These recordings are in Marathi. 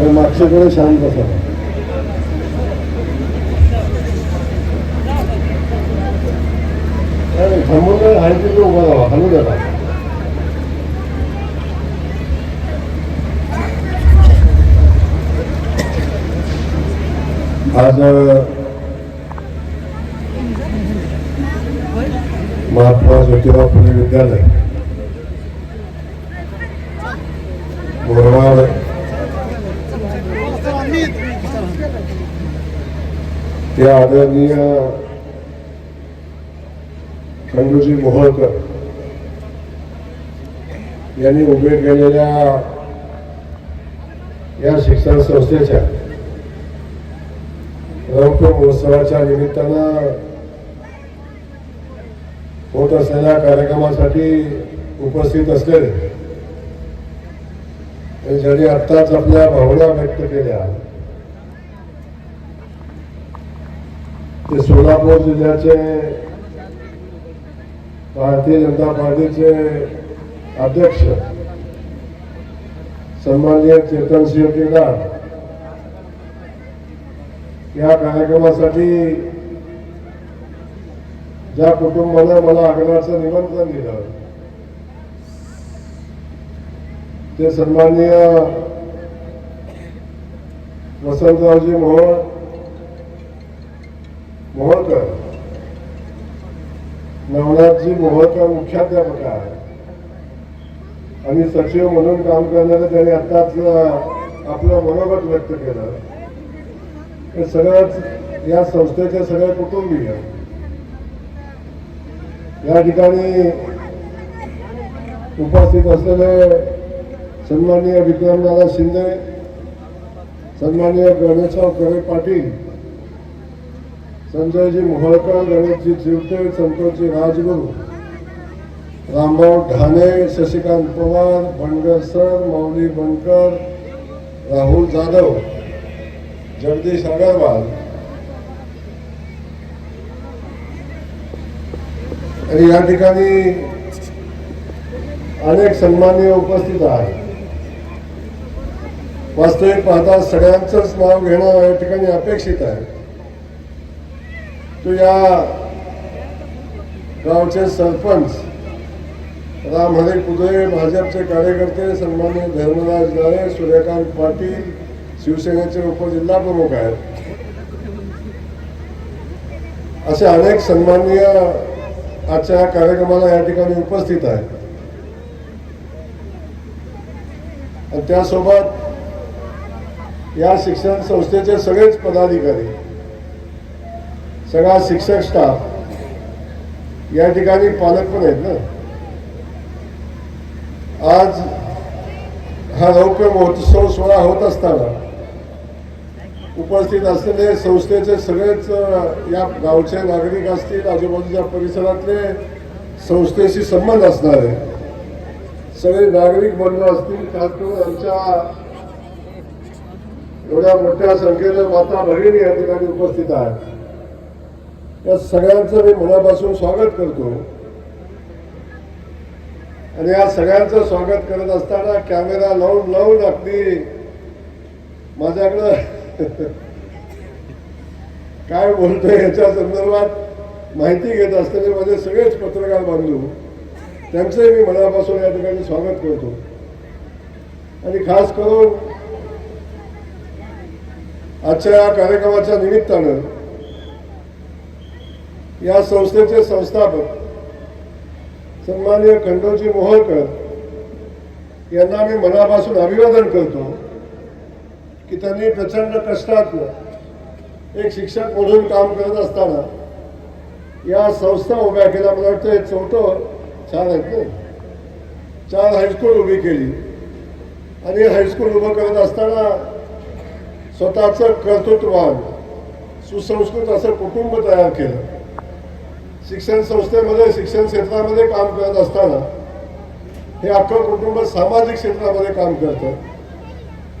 तर मागच्याकडे शांत बसा. थांबून नाही, आहे तिथे उभा राहा हलू द्या आज महात्मा ज्योतिराव फुले विद्यालय. त्या आदरणीय खंडूजी मोहोळकर यांनी उभे केलेल्या या शिक्षण संस्थेच्या रौप्य महोत्सवाच्या निमित्तानं होत असलेल्या कार्यक्रमासाठी उपस्थित असलेले ज्यांनी आत्ताच आपल्या भावना व्यक्त केल्या. ते सोलापूर जिल्ह्याचे भारतीय जनता पार्टीचे अध्यक्ष सन्माननीय चेतनसिंह केदार या कार्यक्रमासाठी ज्या कुटुंबाने मला आग्रहाचं निमंत्रण दिलं ते सन्माननीय वसंतरावजी मोहन मोहळकर नवनाथजी मोहोळकर मुख्याध्यापक आहे. आणि सचिव म्हणून काम करणारे त्यांनी आताच आपलं मनोगत व्यक्त केलं. हे सगळंच या संस्थेचे सगळे कुटुंबीय या ठिकाणी उपस्थित असलेले सन्माननीय विक्रमदादा शिंदे सन्माननीय गणेशराव करे पाटील संजयजी मोहळकर गणेशजी चिवटे संतोषजी राजगुरू रामभाऊ ढाणे शशिकांत पवार बनगर सर मौली बनकर राहुल जाधव जगदीश अगरवाल. आणि या ठिकाणी अनेक सन्माननीय उपस्थित आहेत. वास्तविक पाहता सगळ्यांचंच नाव घेणं या ठिकाणी अपेक्षित आहे. तो या गावचे सरपंच राम हरी कुदळे भाजपचे कार्यकर्ते सन्मान्य धर्मराज गाळे सूर्यकांत पाटील शिवसेनेचे उपजिल्हा प्रमुख आहेत असे अनेक सन्माननीय आजच्या कार्यक्रमाला या ठिकाणी उपस्थित आहेत. आणि त्यासोबत या शिक्षण संस्थेचे सगळेच पदाधिकारी सगळा शिक्षक स्टाफ या ठिकाणी पालक पण आहेत ना. आज हा रौप्य महोत्सव सोहळा होत असताना उपस्थित असलेले संस्थेचे सगळेच या गावचे नागरिक असतील आजूबाजूच्या परिसरातले संस्थेशी संबंध असणारे सगळे नागरिक बंधू असतील खास करून आमच्या एवढ्या मोठ्या संख्येनं माता भगिनी या ठिकाणी उपस्थित आहेत. या सगळ्यांचं मी मनापासून स्वागत करतो. आणि या सगळ्यांचं स्वागत करत असताना कॅमेरा लावून लावून अगदी माझ्याकडं काय बोलतोय याच्या संदर्भात माहिती घेत असताना माझे सगळेच पत्रकार बांधू त्यांचंही मी मनापासून या ठिकाणी स्वागत करतो. आणि खास करून आजच्या या कार्यक्रमाच्या निमित्तानं या संस्थेचे संस्थापक सन्माननीय खंडोजी मोहोळकर यांना मी मनापासून अभिवादन करतो की त्यांनी प्रचंड कष्टात एक शिक्षक म्हणून काम करत असताना या संस्था उभ्या केल्या. मला वाटतं हे चौथं छान आहेत ना? चार हायस्कूल उभी केली. आणि हायस्कूल उभं करत असताना स्वतःचं कर्तृत्ववान सुसंस्कृत असं कुटुंब तयार केलं. शिक्षण संस्थेमध्ये शिक्षण क्षेत्रामध्ये काम करत असताना हे अख्खं कुटुंब सामाजिक क्षेत्रामध्ये काम करतं.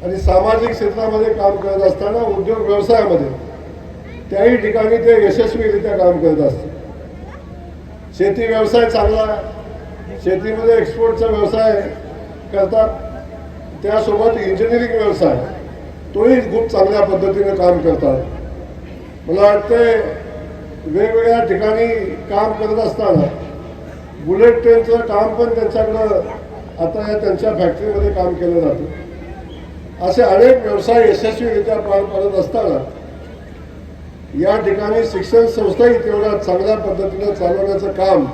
आणि सामाजिक क्षेत्रामध्ये काम करत असताना उद्योग व्यवसायामध्ये त्याही ठिकाणी ते यशस्वीरित्या काम करत असतात शेती व्यवसाय चांगला आहे. शेतीमध्ये एक्सपोर्टचा व्यवसाय करतात. त्यासोबत इंजिनिअरिंग व्यवसाय तोही खूप चांगल्या पद्धतीने काम करतात. मला वाटतंय वेगवेगळ्या ठिकाणी काम करत असताना बुलेट ट्रेनचं काम पण त्यांच्याकडं आता या त्यांच्या फॅक्टरीमध्ये काम केलं जातं. असे अनेक व्यवसाय यशस्वीरित्या पार पाडत असताना या ठिकाणी शिक्षण संस्थाही तेवढ्या चांगल्या पद्धतीने चालवण्याचं काम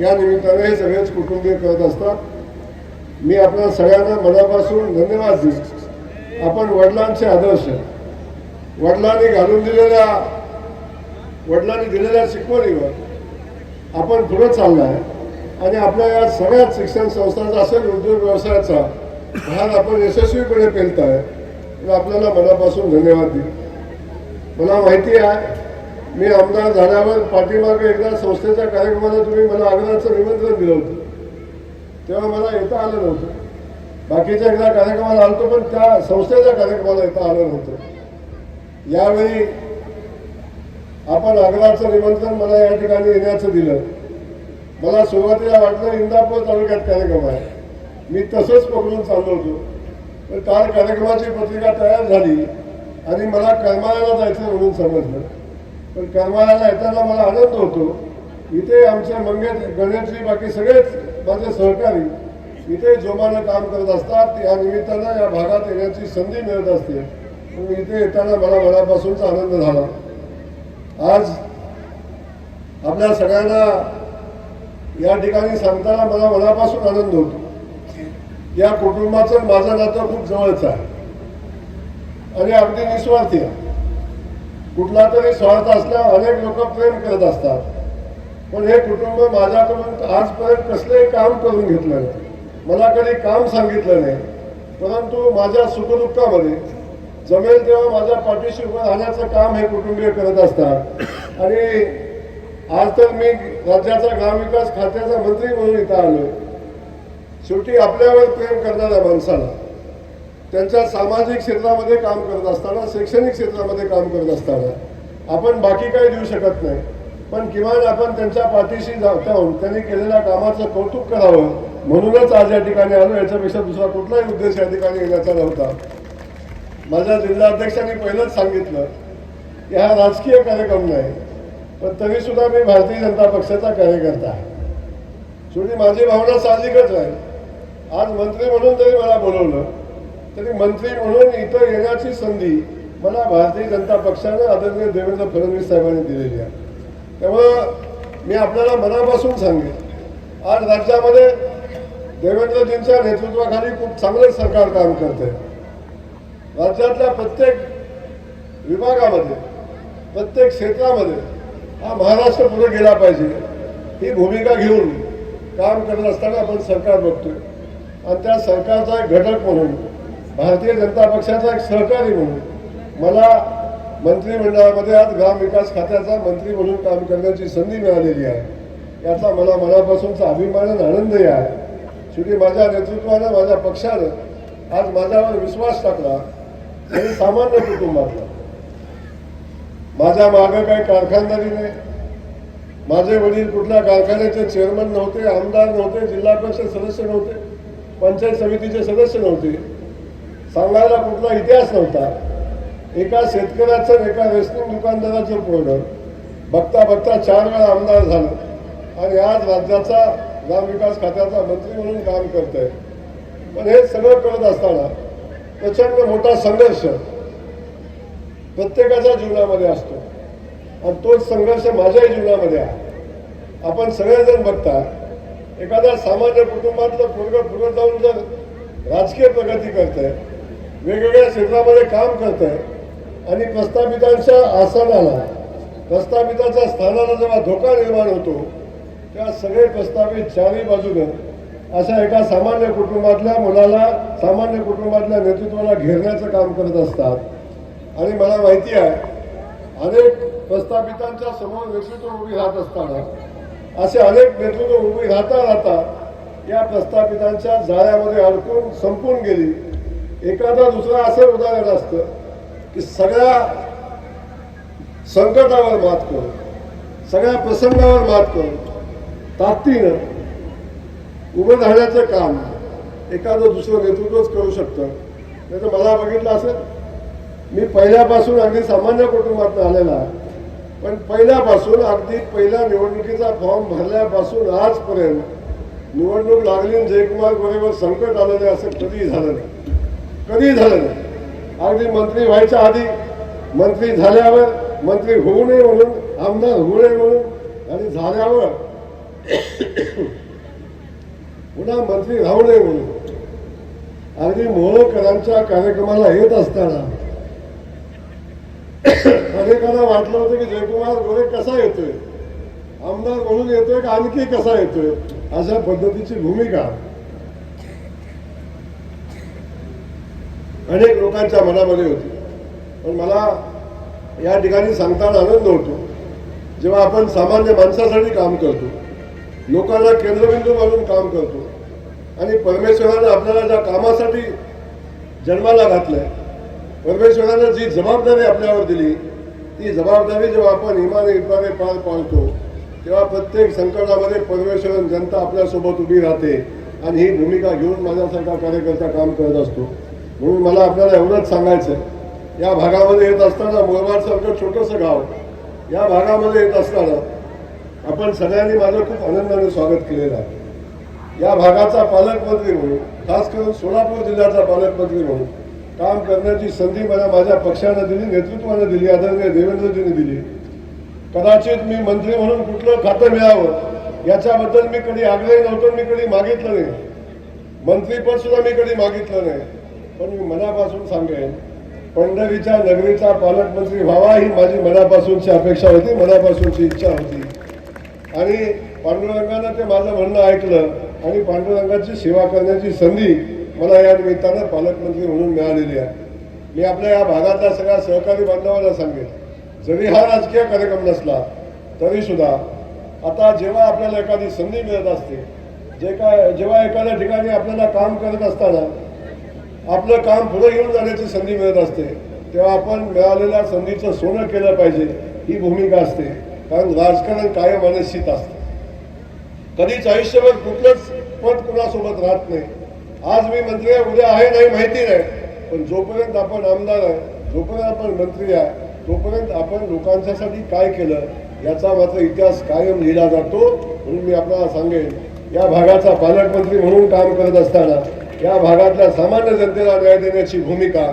या निमित्ताने हे सगळेच कुटुंबीय करत असतात. मी आपल्या सगळ्यांना मनापासून धन्यवाद देईन आपण वडिलांचे आदर्श वडिलांनी घालून दिलेल्या वडिलांनी दिलेल्या शिकवणीवर आपण पुढे चाललाय आणि आपल्या या सगळ्याच शिक्षण संस्थांचा असेल उद्योग व्यवसायाचा भाग आपण यशस्वीपणे पेलताय आहे. आपल्याला मनापासून धन्यवाद देईल मला माहिती आहे मी आमदार झाल्यावर पाठीमागे एकदा संस्थेच्या कार्यक्रमाला तुम्ही मला आग्रहाचं निमंत्रण दिलं होतं. तेव्हा मला येता आलं नव्हतं. बाकीच्या एकदा कार्यक्रमाला आलतो पण त्या संस्थेच्या कार्यक्रमाला येता आलं नव्हतं. यावेळी आपण आग्रहाचं निमंत्रण मला या ठिकाणी येण्याचं दिलं. मला सुरुवातीला वाटलं इंदापूर तालुक्यात कार्यक्रम आहे. मी तसंच पकडून चाललो होतो. पण काल कार्यक्रमाची पत्रिका तयार झाली आणि मला करमाळ्याला जायचं म्हणून समजलं. पण करमाळ्याला येताना मला आनंद होतो. इथे आमचे मंगेश गणेशजी बाकी सगळेच माझे सहकारी इथे जोमानं काम करत असतात. या निमित्तानं या भागात येण्याची संधी मिळत असते. इथे येताना मला मनापासूनचा आनंद झाला. आज आपल्या सगळ्यांना या ठिकाणी सांगताना मला मनापासून आनंद होतो. या कुटुंबाचं माझं नातं खूप जवळच आहे. आणि अगदी निस्वार्थी आहे. कुठला तरी स्वार्थ असल्यावर अनेक लोक प्रेम करत असतात. पण हे कुटुंब माझ्याकडून आजपर्यंत कसलंही काम करून घेतलं नाही. मला कधी काम सांगितलं नाही. परंतु माझ्या सुखदुःखामध्ये जमेल तेव्हा माझ्या पाठीशी उभं राहण्याचं काम हे कुटुंबीय करत असतात. आणि आज तर मी राज्याचा ग्रामविकास खात्याचा मंत्री म्हणून इथं आलो शेवटी आपल्यावर प्रेम करणाऱ्या माणसाला त्यांच्या सामाजिक क्षेत्रामध्ये काम करत असताना शैक्षणिक क्षेत्रामध्ये काम करत असताना आपण बाकी काही देऊ शकत नाही. पण किमान आपण त्यांच्या पाठीशी जाऊन त्यांनी केलेल्या कामाचं कौतुक करावं म्हणूनच आज या ठिकाणी आलो याच्यापेक्षा दुसरा कुठलाही उद्देश या ठिकाणी येण्याचा नव्हता. माझ्या जिल्हाध्यक्षांनी पहिलंच सांगितलं की हा राजकीय कार्यक्रम नाही पण तरी सुद्धा मी भारतीय जनता पक्षाचा कार्यकर्ता आहे. शेवटी माझी भावना साहजिकच आहे. आज मंत्री म्हणून जरी मला बोलवलं तरी मंत्री म्हणून इथं येण्याची संधी मला भारतीय जनता पक्षानं आदरणीय देवेंद्र फडणवीस साहेबांनी दिलेली आहे. त्यामुळं मी आपल्याला मनापासून सांगेन आज राज्यामध्ये देवेंद्रजींच्या नेतृत्वाखाली खूप चांगलं सरकार काम करते राज्यातल्या प्रत्येक विभागामध्ये प्रत्येक क्षेत्रामध्ये हा महाराष्ट्र पुढे गेला पाहिजे ही भूमिका घेऊन काम करत असताना आपण सरकार बघतोय. आणि त्या सरकारचा एक घटक म्हणून भारतीय जनता पक्षाचा एक सहकारी म्हणून मला मंत्रिमंडळामध्ये आज ग्रामविकास खात्याचा मंत्री म्हणून काम करण्याची संधी मिळालेली आहे. याचा मला मनापासूनचा अभिमान आणि आनंदही आहे. शेवटी माझ्या नेतृत्वानं माझ्या पक्षानं आज माझ्यावर विश्वास टाकला. हे सामान्य कुटुंबातला. माझ्या मागं काही कारखानदारी नाही. माझे वडील कुठल्या कारखान्याचे चेअरमन नव्हते आमदार नव्हते जिल्हा परिषद सदस्य नव्हते पंचायत समितीचे सदस्य नव्हते. सांगायला कुठला इतिहास नव्हता. एका शेतकऱ्याचं एका रेशनिंग दुकानदाराचं पोरं बघता बघता चार वेळा आमदार झालं. आणि आज राज्याचा ग्रामविकास खात्याचा मंत्री म्हणून काम करत आहे पण हे सगळं करत असताना प्रचंड मोठा संघर्ष प्रत्येकाच्या जीवनामध्ये असतो. आणि तोच संघर्ष माझ्याही जीवनामध्ये आहे. आपण सगळेजण बघता एखाद्या सामान्य कुटुंबातलं पोरगं पुढं जाऊन जर राजकीय प्रगती करतंय वेगवेगळ्या क्षेत्रामध्ये काम करतंय आणि प्रस्थापितांच्या आसनाला प्रस्थापिताच्या स्थानाला जेव्हा धोका निर्माण होतो तेव्हा सगळे प्रस्थापित चारही बाजूनं अशा एका सामान्य कुटुंबातल्या मुलाला सामान्य कुटुंबातल्या नेतृत्वाला घेरण्याचं काम करत असतात. आणि मला माहिती आहे अनेक प्रस्थापितांच्या समोर नेतृत्व उभी राहत असताना असे अनेक नेतृत्व उभी राहता राहता या प्रस्थापितांच्या जाळ्यामध्ये अडकून संपून गेली. एखादा दुसरा असं उदाहरण असतं की सगळ्या संकटावर मात करून सगळ्या प्रसंगावर मात करून ताकदीनं उभं राहण्याचं काम एखादं दुसरं नेतृत्वच करू शकतं. नाही तर मला बघितलं असेल मी पहिल्यापासून अगदी सामान्य कुटुंबात आलेला आहे. पण पहिल्यापासून अगदी पहिल्या निवडणुकीचा फॉर्म भरल्यापासून आजपर्यंत निवडणूक लागली जयकुमार गोरेवर संकट आलं नाही असं कधीही झालं नाही. कधीही झालं नाही. अगदी मंत्री व्हायच्या आधी मंत्री झाल्यावर मंत्री होऊ नये म्हणून आमदार होऊ नये म्हणून आणि झाल्यावर पुन्हा मंत्री राहू नये म्हणून. अगदी मोळकरांच्या कार्यक्रमाला येत असताना अनेकांना वाटलं होतं की जयकुमार गोरे कसा येतोय? आमदार म्हणून येतोय का आणखी कसा येतोय? अशा पद्धतीची भूमिका. अनेक लोकांच्या मनामध्ये होती. पण मला या ठिकाणी सांगताना आनंद होतो. जेव्हा आपण सामान्य माणसासाठी काम करतो लोकांना केंद्रबिंदू म्हणून काम करतो. आणि परमेश्वरानं आपल्याला ज्या कामासाठी जन्माला घातलंय परमेश्वरानं जी जबाबदारी आपल्यावर दिली ती जबाबदारी जेव्हा आपण इमाने इमाने पार पाडतो तेव्हा प्रत्येक संकटामध्ये परमेश्वरन जनता आपल्यासोबत उभी राहते आणि ही भूमिका घेऊन माझ्यासारखा कार्यकर्ता काम करत असतो. म्हणून मला आपल्याला एवढंच सांगायचं या भागामध्ये येत असताना मोरवाडसारखं छोटंसं गाव या भागामध्ये येत असताना आपण सगळ्यांनी माझं खूप आनंदाने स्वागत केलेलं आहे. या भागाचा पालकमंत्री म्हणून खास करून सोलापूर जिल्ह्याचा पालकमंत्री म्हणून काम करण्याची संधी मला माझ्या पक्षानं दिली नेतृत्वानं दिली आदरणीय देवेंद्रजींनी दिली. कदाचित मी मंत्री म्हणून कुठलं खातं मिळावं याच्याबद्दल मी कधी आग्रही नव्हतो मी कधी मागितलं नाही. मंत्रीपद सुद्धा मी कधी मागितलं नाही. पण मी मनापासून सांगेन पंढरीच्या नगरीचा पालकमंत्री व्हावा ही माझी मनापासूनची अपेक्षा होती मनापासूनची इच्छा होती. आणि पांडुरंगानं ते माझं म्हणणं ऐकलं आणि पांडुरंगाची सेवा करण्याची संधी मला या निमित्तानं पालकमंत्री म्हणून मिळालेली आहे. मी आपल्या या भागातल्या सगळ्या सहकारी बांधवांना सांगेन जरी हा राजकीय कार्यक्रम नसला तरीसुद्धा आता जेव्हा आपल्याला एखादी संधी मिळत असते जे काय जेव्हा एखाद्या ठिकाणी आपल्याला काम करत असताना आपलं काम पुढे घेऊन जाण्याची संधी मिळत असते तेव्हा आपण मिळालेल्या संधीचं सोनं केलं पाहिजे ही भूमिका असते. कारण राजकारण कायम अनिश्चित असतं. कधीच आयुष्यभर कुठलंच पद कुणासोबत राहत नाही. आज मी मंत्री आहे उद्या आहे नाही माहिती नाही. पण जोपर्यंत आपण आमदार आहे जोपर्यंत आपण मंत्री आहे तोपर्यंत आपण लोकांच्यासाठी काय केलं याचा मात्र इतिहास कायम लिहिला जातो. म्हणून मी आपल्याला सांगेन या भागाचा पालकमंत्री म्हणून काम करत असताना या भागातल्या सामान्य जनतेला न्याय देण्याची भूमिका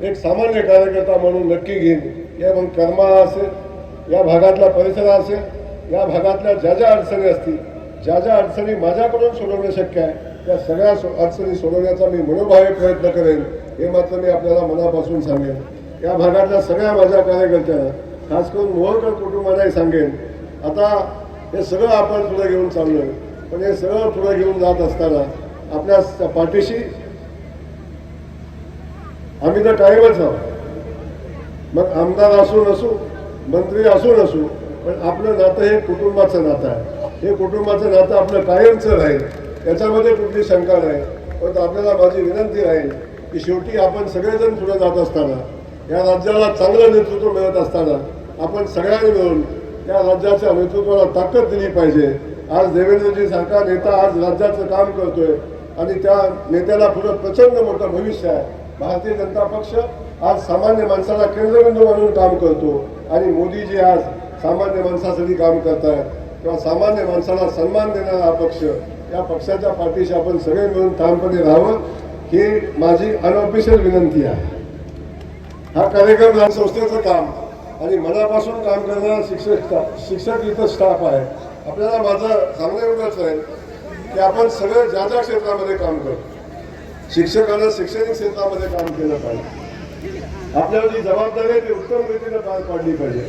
एक सामान्य कार्यकर्ता म्हणून नक्की घेईन. या मग कर्मा असेल या भागातला परिसर असेल या भागातल्या ज्या ज्या अडचणी असतील ज्या ज्या अडचणी माझ्याकडून सोडवणं शक्य आहे त्या सगळ्या सो- अडचणी सोडवण्याचा मी मनोभावे प्रयत्न करेन हे मात्र मी आपल्याला मनापासून सांगेन. या भागातल्या सगळ्या माझ्या कार्यकर्त्यांना खास करून मोहनकर कुटुंबालाही सांगेन आता हे सगळं आपण पुढे घेऊन चाललोय पण हे सगळं पुढे घेऊन जात असताना आपल्या पाठीशी आम्ही तर कायमच आहोत मग आमदार असू नसू मंत्री असू नसू पण आपलं नातं हे कुटुंबाचं नातं आहे. हे कुटुंबाचं नातं आपलं कायमचं राहील. याच्यामध्ये कुठली शंका नाही. पण आपल्याला माझी विनंती राहील की शेवटी आपण सगळेजण पुढे जात असताना या राज्याला चांगलं नेतृत्व मिळत असताना आपण सगळ्यांनी मिळून या राज्याच्या नेतृत्वाला ताकद दिली पाहिजे. आज देवेंद्रजी सारखा नेता आज राज्याचं काम करतोय आणि त्या नेत्याला पुढं प्रचंड मोठं भविष्य आहे. भारतीय जनता पक्ष आज सामान्य माणसाला केंद्रबिंदू म्हणून काम करतो. आणि मोदीजी आज सामान्य माणसासाठी काम करत आहेत किंवा सामान्य माणसाला सन्मान देणारा हा पक्ष या पक्षाच्या पाठीशी आपण सगळे मिळून ठामपणे राहावं ही माझी अनऑफिशियल विनंती आहे. हा कार्यक्रम संस्थेचं काम आणि मनापासून काम करणारा शिक्षक शिक्षक इथं स्टाफ आहे. आपल्याला माझं सांगणं एवढंच आहे की आपण सगळं ज्या ज्या क्षेत्रामध्ये काम करतो शिक्षकानं शैक्षणिक क्षेत्रामध्ये काम केलं पाहिजे. आपल्याला जी जबाबदारी आहे ती उत्तम रीतीने पार पाडली पाहिजे.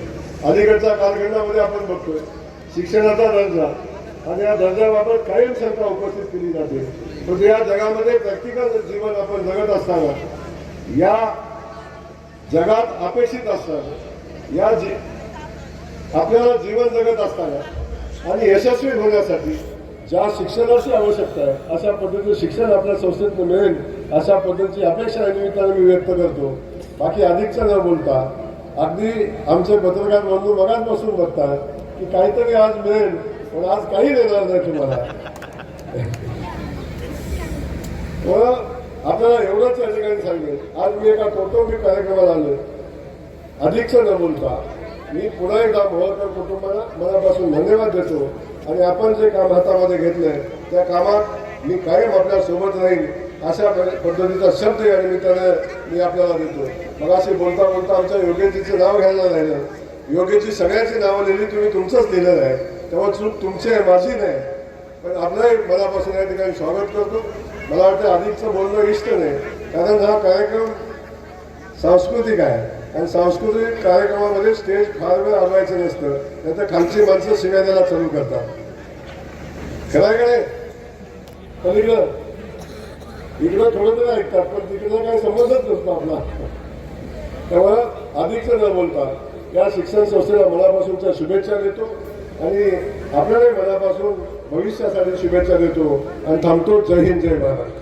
अलीकडच्या कालखंडामध्ये आपण बघतोय शिक्षणाचा दर्जा आणि या दर्जाबाबत कायम शंका उपस्थित केली जाते. पण या जगामध्ये प्रॅक्टिकल जीवन आपण जगत असताना या जगात अपेक्षित असताना या जी आपल्याला जीवन जगत असताना आणि यशस्वी होण्यासाठी ज्या शिक्षणाची आवश्यकता आहे अशा पद्धतीचं शिक्षण आपल्या संस्थेतनं मिळेल अशा पद्धतीची अपेक्षा या निमित्तानं मी व्यक्त करतो. बाकी अधिकचं न बोलता अगदी आमचे पत्रकार बंधू मगाच बसून बघतात की काहीतरी आज मिळेल पण आज काही देणार नाही तुम्हाला. व आपल्याला एवढंच या ठिकाणी सांगेल आज मी एका कौटुंबिक कार्यक्रमाला आलो अधिकचं न बोलता. मी पुन्हा एकदा मोहरकर कुटुंबाला मनापासून धन्यवाद देतो. आणि आपण जे काम हातामध्ये घेतलंय त्या कामात मी कायम आपल्यासोबत राहीन. अशा पद्धतीचा शब्द या निमित्ताने मी आपल्याला देतो. मग असे बोलता बोलता आमच्या योगेजीचं नाव घ्यायला राहिलं योगेची सगळ्याची नावं लिहिली तुम्ही तुमचंच लिहिलेलं आहे. तेव्हा चूक तुमची आहे माझी नाही. पण आपलंही मनापासून या ठिकाणी स्वागत करतो. मला वाटतं अधिकचं बोलणं इष्ट नाही. कारण हा कार्यक्रम सांस्कृतिक आहे. आणि सांस्कृतिक कार्यक्रमामध्ये स्टेज फार वेळ अडवायचं नसतं. नाही तर खालची माणसं शिव्या द्यायला चालू करतात. खरं आहे का नाही? इकडं थोडं तरी ऐकतात पण तिकडं काही समजत नसतो आपला. तेव्हा अधिक न बोलता या शिक्षण संस्थेला मनापासूनच्या शुभेच्छा देतो आणि आपल्यालाही मनापासून भविष्यासाठी शुभेच्छा देतो आणि थांबतो. जय हिंद जय महाराष्ट्र